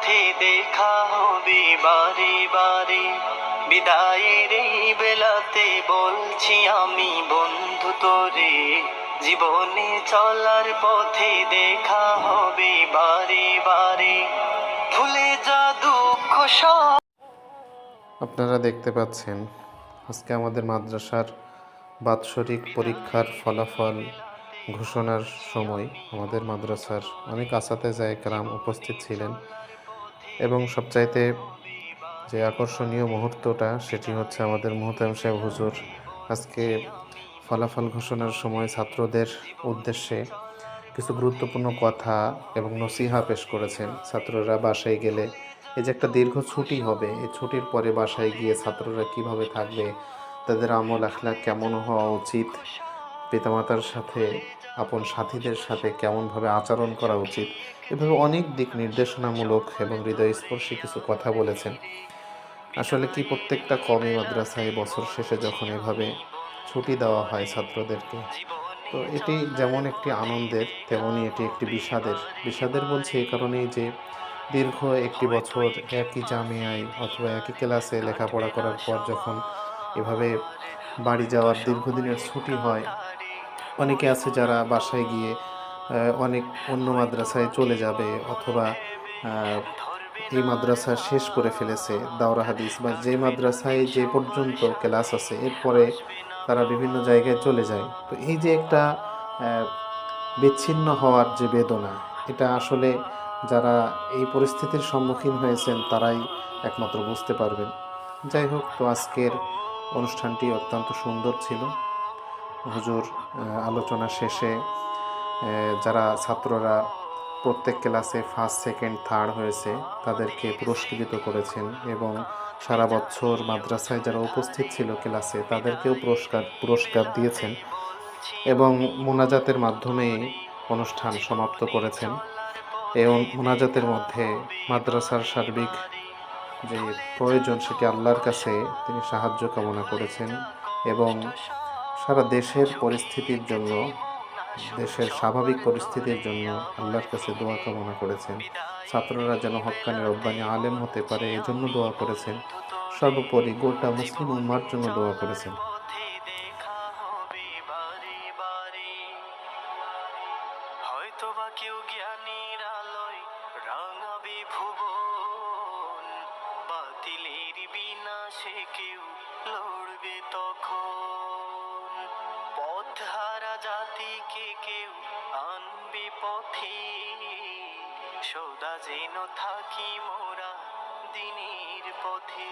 পথে দেখা হবে বারে বারে। বিদায়ের এই বেলাতে বলছি আমি, বন্ধু তোরে, জীবনে চলার পথে দেখা হবে বারে বারে। ভুলে যা দুঃখ আপনারা দেখতে পাচ্ছেন, আজকে আমাদের মাদ্রাসার বাৎসরিক পরীক্ষার ফলাফল ঘোষণার সময় আমাদের মাদ্রাসার অনেক আসাতে যায় গ্রাম উপস্থিত ছিলেন। এবং সবচাইতে যে আকর্ষণীয় মুহূর্তটা, সেটি হচ্ছে আমাদের মোহতাম সাহেব হুজুর আজকে ফলাফল ঘোষণার সময় ছাত্রদের উদ্দেশ্যে কিছু গুরুত্বপূর্ণ কথা এবং নসিহা পেশ করেছেন। ছাত্ররা বাসায় গেলে এই যে একটা দীর্ঘ ছুটি হবে, এই ছুটির পরে বাসায় গিয়ে ছাত্ররা কীভাবে থাকবে, তাদের আমল আখলা কেমন হওয়া উচিত পিতামাতার সাথে, আপন সাথীদের সাথে কেমনভাবে আচরণ করা উচিত, এভাবে অনেক দিক নির্দেশনামূলক এবং হৃদয়স্পর্শী কিছু কথা বলেছেন। আসলে কি প্রত্যেকটা কমই মাদ্রাসায় বছর শেষে যখন এভাবে ছুটি দেওয়া হয় ছাত্রদেরকে, তো এটি যেমন একটি আনন্দের তেমনই এটি একটি বিষাদের। বিষাদের বলছে এই কারণেই যে দীর্ঘ একটি বছর একই জামিয়ায় অথবা একই ক্লাসে লেখাপড়া করার পর যখন এভাবে বাড়ি যাওয়ার দীর্ঘদিনের ছুটি হয় অনেকে আছে যারা বাসায় গিয়ে অনেক অন্য মাদ্রাসায় চলে যাবে অথবা এই মাদ্রাসা শেষ করে ফেলেছে দাওরা হাদিস বা যে মাদ্রাসায় যে পর্যন্ত ক্লাস আছে, এরপরে তারা বিভিন্ন জায়গায় চলে যায়। তো এই যে একটা বিচ্ছিন্ন হওয়ার যে বেদনা, এটা আসলে যারা এই পরিস্থিতির সম্মুখীন হয়েছেন, তারাই একমাত্র বুঝতে পারবেন। যাই হোক, তো আজকের অনুষ্ঠানটি অত্যন্ত সুন্দর ছিল। হুজুর আলোচনা শেষে যারা ছাত্ররা প্রত্যেক ক্লাসে ফার্স্ট সেকেন্ড থার্ড হয়েছে, তাদেরকে পুরস্কৃত করেছেন এবং সারা বছর মাদ্রাসায় যারা উপস্থিত ছিল ক্লাসে, তাদেরকেও পুরস্কার পুরস্কার দিয়েছেন এবং মোনাজাতের মাধ্যমে অনুষ্ঠান সমাপ্ত করেছেন। অন- মোনাজাতের মধ্যে মাদ্রাসার সার্বিক যে প্রয়োজন সেটি আল্লাহর কাছে তিনি সাহায্য কামনা করেছেন এবং সারা দেশের পরিস্থিতির জন্য, দেশের স্বাভাবিক পরিস্থিতির জন্য আল্লাহর কাছে দোয়া কামনা করেছেন। ছাত্ররা যেন হক্কানি রব্বানি আলেম হতে পারে, এজন্য দোয়া করেছেন। সর্বোপরি গোটা মুসলিম উম্মার জন্য দোয়া করেছেন। বারে কেউ রাঙাবে ভুবন, বাতিলের বিনাশে কেউ লড়বে তখন দিনের পথে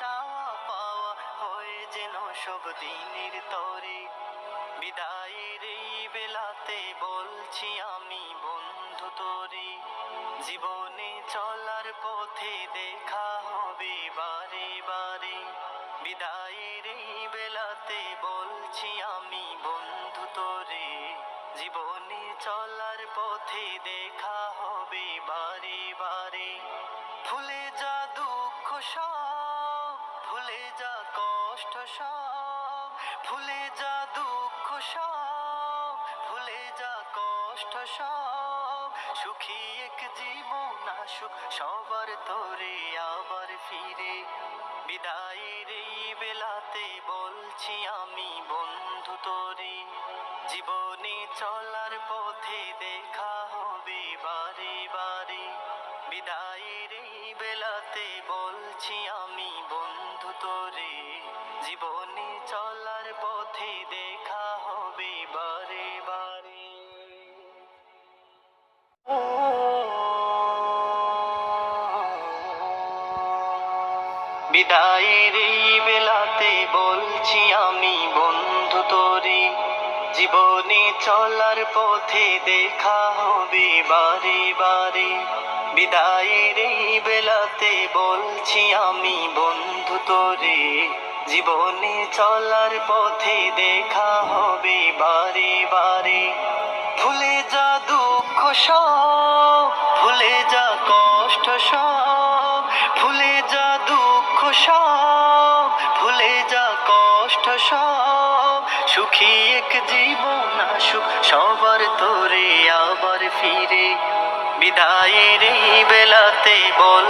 চাওয়া পাওয়া হয়ে যেন সব দিনের তরে বিদায়ের এই বেলাতে বলছি আমি, বন্ধু তোরে, জীবনে চলার পথে দেখা হবে বারে বারে। বিদায়ের এই বেলাতে বলছি আমি, বন্ধু তোরে, জীবনে চলার পথে দেখা হবে বারে বারে। ভুলে যা দুঃখ সব, ভুলে যা কষ্ট সব ভুলে যা দুঃখ সব ভুলে যা কষ্ট সব, সুখী এক জীবন আসুক, সবার তোরে আবার ফিরে। বিদায়ের এই বেলাতে বলছি আমি, বন্ধু তোরে, জীবনে চলার পথে দেখা হবে বারে বারে। বিদায়ের এই বেলাতে বলছি আমি, বন্ধু তোরে, জীবনে চলার বিদায়ের এই বেলাতে বলছি আমি, বন্ধু তোরে, জীবনে চলার পথে দেখা হবে বারে বারে। বিদায়ের এই বেলাতে বলছি আমি, বন্ধু তোরে, জীবনে চলার পথে দেখা হবে বারে বারে। ভুলে যা দুঃখ সব, ভুলে যা কষ্ট সব সব, ভুলে যা কষ্ট সব। সুখী এক জীবন আসুক, সবার তোরে আবার ফিরে। বিদায়ের এই বেলাতে বল